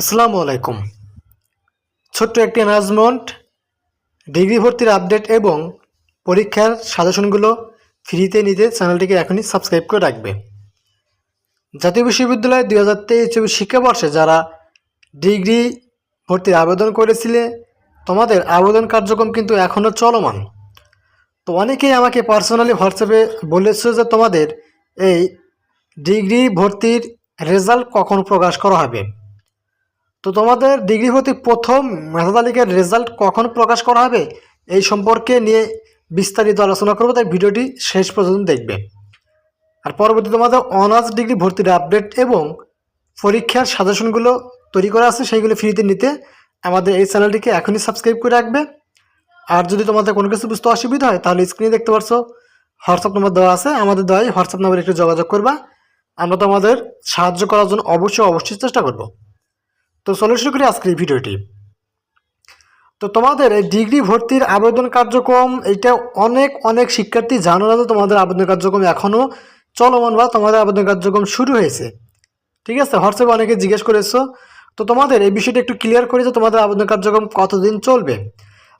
আসসালামু আলাইকুম। ছোট্ট একটি অ্যানাউন্সমেন্ট ডিগ্রি ভর্তির আপডেট এবং পরীক্ষার সাজেশনগুলো ফ্রিতে নিতে চ্যানেলটিকে এখনই সাবস্ক্রাইব করে রাখবে। জাতীয় বিশ্ববিদ্যালয় দুই হাজার তেইশ চব্বিশ শিক্ষাবর্ষে যারা ডিগ্রি ভর্তির আবেদন করেছিলে, তোমাদের আবেদন কার্যক্রম কিন্তু এখনও চলমান। তো অনেকেই আমাকে পার্সোনালি হোয়াটসঅ্যাপে বলেছে যে তোমাদের এই ডিগ্রি ভর্তির রেজাল্ট কখন প্রকাশ করা হবে? তো তোমাদের ডিগ্রি ভর্তির প্রথম মেধা তালিকার রেজাল্ট কখন প্রকাশ করা হবে, এই সম্পর্কে নিয়ে বিস্তারিত আলোচনা করব, তাই ভিডিওটি শেষ পর্যন্ত দেখবে। আর পরবর্তী তোমাদের অনার্স ডিগ্রি ভর্তির আপডেট এবং পরীক্ষার সাজেশনগুলো তৈরি করা আছে, সেইগুলো ফ্রিতে নিতে আমাদের এই চ্যানেলটিকে এখনই সাবস্ক্রাইব করে রাখবে। আর যদি তোমাদের কোনো কিছু বুঝতে অসুবিধা হয়, তাহলে স্ক্রিনে দেখতে পারছ হোয়াটসঅ্যাপ নম্বর দেওয়া আছে, আমাদের দেওয়াই হোয়াটসঅ্যাপ নম্বরে একটু যোগাযোগ করবা। আমরা তোমাদের সাহায্য করার জন্য অবশ্যই অবশ্যই চেষ্টা করব। তো চলে শুরু করি আজকের ভিডিওটি। তো তোমাদের এই ডিগ্রি ভর্তির আবেদন কার্যক্রম এটা অনেক অনেক শিক্ষার্থী জানো না তোমাদের আবেদন কার্যক্রম এখনও চলমান বা তোমাদের আবেদন কার্যক্রম শুরু হয়েছে। ঠিক আছে? হোয়াটসঅ্যাপে অনেকে জিজ্ঞেস করেছ। তো তোমাদের এই বিষয়টা একটু ক্লিয়ার করে যে তোমাদের আবেদন কার্যক্রম কতদিন চলবে।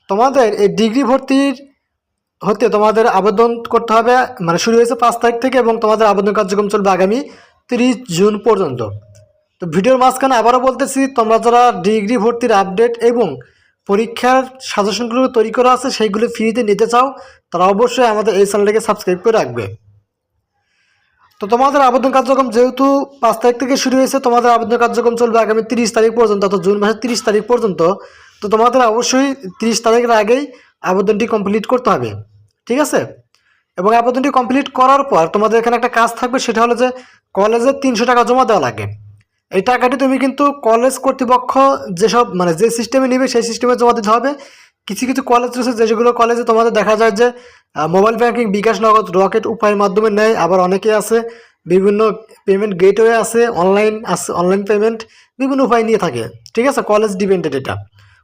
তোমাদের এই ডিগ্রি ভর্তির হতে তোমাদের আবেদন করতে হবে মানে শুরু হয়েছে পাঁচ তারিখ থেকে এবং তোমাদের আবেদন কার্যক্রম চলবে আগামী তিরিশ জুন পর্যন্ত। তো ভিডিওর মাঝখানে আবারও বলতেছি, তোমরা যারা ডিগ্রি ভর্তির আপডেট এবং পরীক্ষার সাজেশনগুলো তৈরি করা আছে, সেইগুলো ফ্রিতে নিতে চাও, তারা অবশ্যই আমাদের এই চ্যানেলটাকে সাবস্ক্রাইব করে রাখবে। তো তোমাদের আবেদন কার্যক্রম যেহেতু পাঁচ তারিখ থেকে শুরু হয়েছে, তোমাদের আবেদন কার্যক্রম চলবে আগামী তিরিশ তারিখ পর্যন্ত, অর্থাৎ জুন মাসের তিরিশ তারিখ পর্যন্ত, তো তোমাদের অবশ্যই তিরিশ তারিখের আগেই আবেদনটি কমপ্লিট করতে হবে। ঠিক আছে? এবং আবেদনটি কমপ্লিট করার পর তোমাদের এখানে একটা কাজ থাকবে, সেটা হলো যে কলেজে তিনশো টাকা জমা দেওয়া লাগে। এই টাকাটি তুমি কিন্তু কলেজ কর্তৃপক্ষ যেসব মানে যে সিস্টেমে নেবে সেই সিস্টেমে জমা দিতে হবে। কিছু কিছু কলেজ রয়েছে যেগুলো কলেজে তোমাদের দেখা যায় যে মোবাইল ব্যাংকিং বিকাশ নগদ রকেট উপায়ের মাধ্যমে নেয়। আবার অনেকে আছে, বিভিন্ন পেমেন্ট গেটওয়ে আছে অনলাইন আছে অনলাইন পেমেন্ট বিভিন্ন উপায় নিয়ে থাকে। ঠিক আছে? কলেজ ডিপেন্ডেড এটা।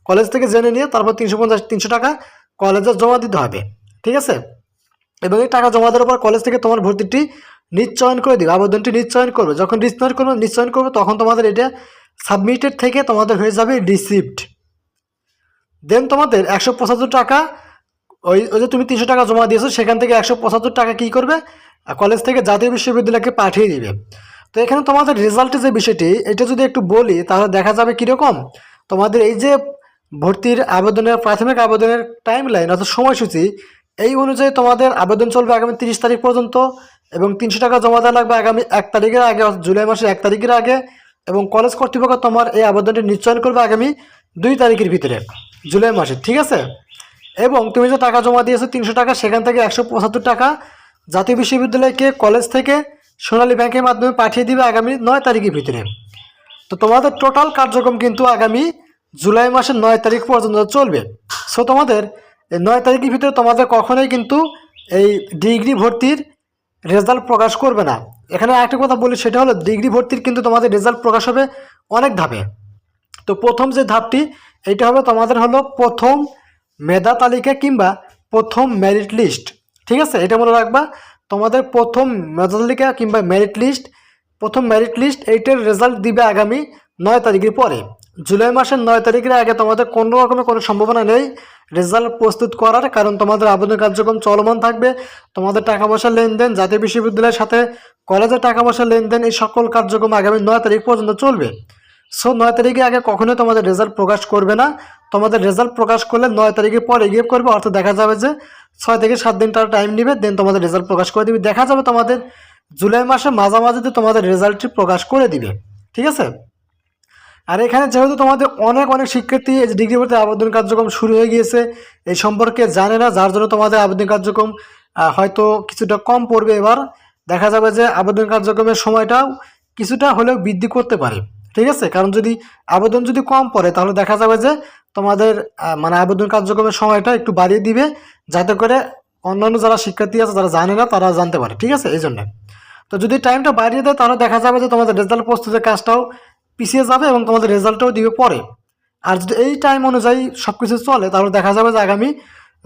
কলেজ থেকে জেনে নিয়ে তারপর তিনশো পঞ্চাশ, তিনশো টাকা কলেজে জমা দিতে হবে। ঠিক আছে? এবং এই টাকা জমা দেওয়ার পর কলেজ থেকে তোমার ভর্তিটি নিশ্চয়ন করে দিবে, আবেদনটি নিশ্চয়ন করবে। যখন নিশ্চয়ন করবে নিশ্চয়ন করবে, তখন তোমাদের এটা সাবমিটেড থেকে তোমাদের হয়ে যাবে রিসিপ্ট দেন তোমাদের একশো পঁচাত্তর টাকা, ওই ওই যে তুমি তিনশো টাকা জমা দিয়েছ, সেখান থেকে একশো পঁচাত্তর টাকা কী করবে? কলেজ থেকে জাতীয় বিশ্ববিদ্যালয়কে পাঠিয়ে দিবে। তো এখানে তোমাদের রেজাল্টের যে বিষয়টি, এটা যদি একটু বলি, তাহলে দেখা যাবে কীরকম? তোমাদের এই যে ভর্তির আবেদনের, প্রাথমিক আবেদনের টাইম লাইন অর্থাৎ সময়সূচি, এই অনুযায়ী তোমাদের আবেদন চলবে আগামী তিরিশ তারিখ পর্যন্ত। এবং তিনশো টাকা জমা দেওয়া লাগবে আগামী এক তারিখের আগে জুলাই মাসের এক তারিখের আগে এবং কলেজ কর্তৃপক্ষ তোমার এই আবেদনটি নিশ্চয়ন করবে আগামী দুই তারিখের ভিতরে, জুলাই মাসে, ঠিক আছে? এবং তুমি যে টাকা জমা দিয়েছ তিনশো টাকা, সেখান থেকে একশো পঁচাত্তর টাকা জাতীয় বিশ্ববিদ্যালয়কে কলেজ থেকে সোনালী ব্যাংকের মাধ্যমে পাঠিয়ে দিবে আগামী নয় তারিখের ভিতরে। তো তোমাদের টোটাল কার্যক্রম কিন্তু আগামী জুলাই মাসের নয় তারিখ পর্যন্ত চলবে। সো তোমাদের এই নয় তারিখের ভিতরে তোমাদের কখনোই কিন্তু এই ডিগ্রি ভর্তির রেজাল্ট প্রকাশ করবে না। এখানে একটা কথা বলি, সেটা হলো ডিগ্রি ভর্তির কিন্তু তোমাদের রেজাল্ট প্রকাশ হবে অনেক ধাপে। তো প্রথম যে ধাপটি, এইটা হবে তোমাদের হলো প্রথম মেধা তালিকা কিংবা প্রথম মেরিট লিস্ট ঠিক আছে? এটা মনে রাখবা, তোমাদের প্রথম মেধা তালিকা কিংবা মেরিট লিস্ট প্রথম মেরিট লিস্ট এইটার রেজাল্ট দিবে আগামী নয় তারিখের পরে। জুলাই মাসের নয় তারিখের আগে তোমাদের কোনো রকমের কোনো সম্ভাবনা নেই। রেজাল্ট প্রস্তুত করার কারণ তোমাদের আবেদন কার্যক্রম চলমান থাকবে। তোমাদের টাকা পয়সা লেনদেন, জাতীয় বিশ্ববিদ্যালয়ের সাথে কলেজের টাকা পয়সা লেনদেন, এই সকল কার্যক্রম আগামী নয় তারিখ পর্যন্ত চলবে। সো নয় তারিখে আগে কখনোই তোমাদের রেজাল্ট প্রকাশ করবে না। তোমাদের রেজাল্ট প্রকাশ করলে নয় তারিখে পর এগিয়ে করবে, অর্থাৎ দেখা যাবে যে ছয় থেকে সাত দিন তারা টাইম নেবে দেন তোমাদের রেজাল্ট প্রকাশ করে দিবে। দেখা যাবে তোমাদের জুলাই মাসে মাঝামাঝিতে তোমাদের রেজাল্টটি প্রকাশ করে দিবে। ঠিক আছে? আর এখানে যেহেতু তোমাদের অনেক অনেক শিক্ষার্থী এই ডিগ্রি ভর্তি আবেদন কার্যক্রম শুরু হয়ে গিয়েছে, এই সম্পর্কে জানে না, যার জন্য তোমাদের আবেদন কার্যক্রম হয়তো কিছুটা কম পড়বে এবার। দেখা যাবে যে আবেদন কার্যক্রমের সময়টাও কিছুটা হলেও বৃদ্ধি করতে পারে, ঠিক আছে? কারণ যদি আবেদন যদি কম পড়ে, তাহলে দেখা যাবে যে তোমাদের মানে আবেদন কার্যক্রমের সময়টা একটু বাড়িয়ে দিবে, যাতে করে অন্যান্য যারা শিক্ষার্থী আছে, যারা জানে না, তারা জানতে পারে, ঠিক আছে? এই জন্য। তো যদি টাইমটা বাড়িয়ে দেয়, তাহলে দেখা যাবে যে তোমাদের রেজাল্ট প্রস্তুতের কাজটাও পিছিয়ে যাবে এবং তোমাদের রেজাল্টটাও দিবে পরে। আর যদি এই টাইম অনুযায়ী সব কিছু চলে, তাহলে দেখা যাবে যে আগামী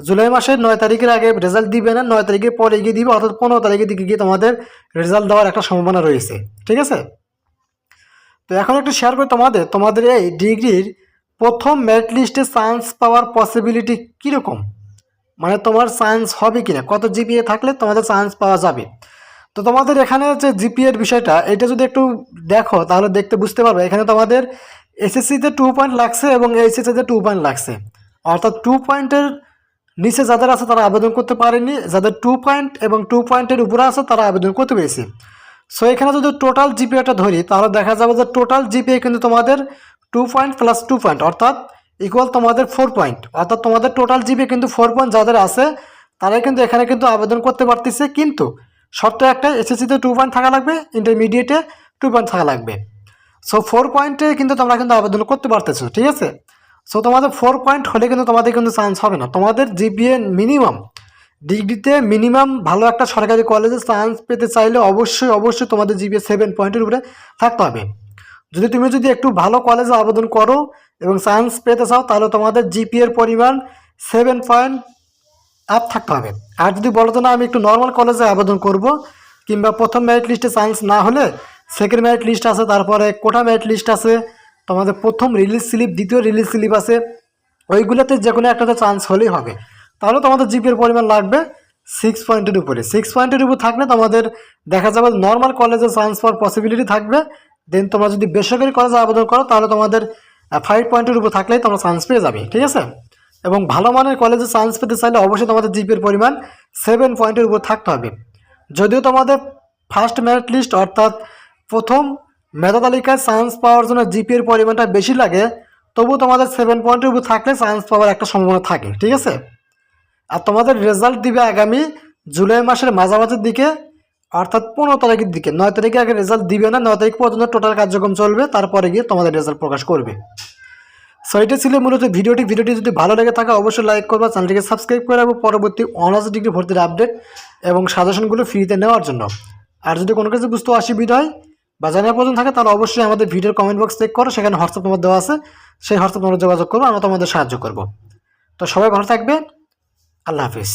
জুলাই মাসের নয় তারিখের আগে রেজাল্ট দিবে না, নয় তারিখের পরে গিয়ে দিবে, অর্থাৎ পনেরো তারিখের দিকে গিয়ে তোমাদের রেজাল্ট দেওয়ার একটা সম্ভাবনা রয়েছে। ঠিক আছে? তো এখন একটু শেয়ার করি তোমাদের তোমাদের এই ডিগ্রির প্রথম মেরিট লিস্টে সায়েন্স পাওয়ার পসিবিলিটি কীরকম? মানে তোমার সায়েন্স হবে কিনা? কত জিপিএ থাকলে তোমাদের সায়েন্স পাওয়া যাবে? তো তোমাদের এখানে যে জিপিএর বিষয়টা, এটা যদি একটু দেখো, তাহলে দেখতে বুঝতে পারবে। এখানে তোমাদের এসএসসিতে টু পয়েন্ট লাগছে এবং এইচএসসিতে টু পয়েন্ট লাগছে। অর্থাৎ টু পয়েন্টের নিচে যাদের আছে, তারা আবেদন করতে পারেনি। যাদের টু পয়েন্ট এবং টু পয়েন্টের উপরে আছে, তারা আবেদন করতে পেরেছে। সো এখানে যদি টোটাল জিপিএটা ধরি, তাহলে দেখা যাবে যে টোটাল জিপিএ কিন্তু তোমাদের two point plus two point অর্থাৎ ইকুয়াল তোমাদের ফোর পয়েন্ট অর্থাৎ তোমাদের টোটাল জিপিএ কিন্তু ফোর পয়েন্ট যাদের আছে, তারাই কিন্তু এখানে কিন্তু আবেদন করতে পারতেছে। কিন্তু শর্ত একটা এসএসসিতে টু পয়েন্ট থাকা লাগবে ইন্টারমিডিয়েটে টু পয়েন্ট থাকা লাগবে। সো ফোর পয়েন্টে কিন্তু তোমরা কিন্তু আবেদন করতে পারতেছো, ঠিক আছে? সো তোমাদের ফোর পয়েন্ট হলে কিন্তু তোমাদের কিন্তু চান্স হবে না। তোমাদের জিপিএ মিনিমাম ডিগ্রিতে মিনিমাম ভালো একটা সরকারি কলেজে চান্স পেতে চাইলে অবশ্যই অবশ্যই তোমাদের জিপিএ সেভেন পয়েন্টের উপরে থাকতে হবে। যদি তুমি যদি একটু ভালো কলেজে আবেদন করো এবং চান্স পেতে চাও, তাহলে তোমাদের জিপিএর পরিমাণ সেভেন পয়েন্ট আপ থাকতে হবে। আর যদি বলো তো না, আমি একটু নর্মাল কলেজে আবেদন করব, কিংবা প্রথম মেরিট লিস্টে চান্স না হলে সেকেন্ড মেরিট লিস্ট আছে, তারপরে কোটা মেরিট লিস্ট আছে, তোমাদের প্রথম রিলিজ স্লিপ দ্বিতীয় রিলিজ স্লিপ আছে, ওইগুলোতে যে কোনো একটাতে চান্স হলেই হবে। তাহলে তোমাদের জিপির পরিমাণ লাগবে সিক্স পয়েন্টের উপরে। সিক্স পয়েন্টের উপর থাকলে তোমাদের দেখা যাবে নর্মাল কলেজে চান্স পাওয়ার পসিবিলিটি থাকবে। দেন তোমরা যদি বেসরকারি কলেজে আবেদন করো, তাহলে তোমাদের ফাইভ পয়েন্টের উপর থাকলেই তোমরা চান্স পেয়ে যাবে। ঠিক আছে? এবং ভালো মানের কলেজে চান্স পেতে চাইলে অবশ্যই তোমাদের জিপির পরিমাণ সেভেন পয়েন্টের উপর থাকতে হবে। যদিও তোমাদের ফার্স্ট মেরিট লিস্ট অর্থাৎ প্রথম মেধা তালিকায় চান্স পাওয়ার জন্য জিপিএর পরিমাণটা বেশি লাগে তবু তোমাদের সেভেন পয়েন্টের উপর থাকলে চান্স পাওয়ার একটা সম্ভাবনা থাকে, ঠিক আছে? আর তোমাদের রেজাল্ট দিবে আগামী জুলাই মাসের মাঝামাঝির দিকে, অর্থাৎ পনেরো তারিখের দিকে। নয় তারিখে আগে রেজাল্ট দিবে না, নয় তারিখ পর্যন্ত টোটাল কার্যক্রম চলবে, তারপরে গিয়ে তোমাদের রেজাল্ট প্রকাশ করবে। সো, এটা ছিল মূলত ভিডিওটি। ভিডিওটি যদি ভালো লাগে থাকে, অবশ্যই লাইক করবা, চ্যানেলটিকে সাবস্ক্রাইব করে রাখব পরবর্তী অনার্স ডিগ্রি ভর্তির আপডেট এবং সাজেশনগুলো ফ্রিতে নেওয়ার জন্য। আর যদি কোনো কিছু বুঝতে অসুবিধা হয় বা জানার প্রয়োজন থাকে, তাহলে অবশ্যই আমাদের ভিডিওর কমেন্ট বক্স চেক করো, সেখানে হোয়াটসঅ্যাপ নম্বর দেওয়া আছে। সেই হোয়াটসঅ্যাপ নম্বরে যোগাযোগ করব, আমরা তোমাদের সাহায্য করব। তো সবাই ভালো থাকবে আল্লাহ হাফিজ।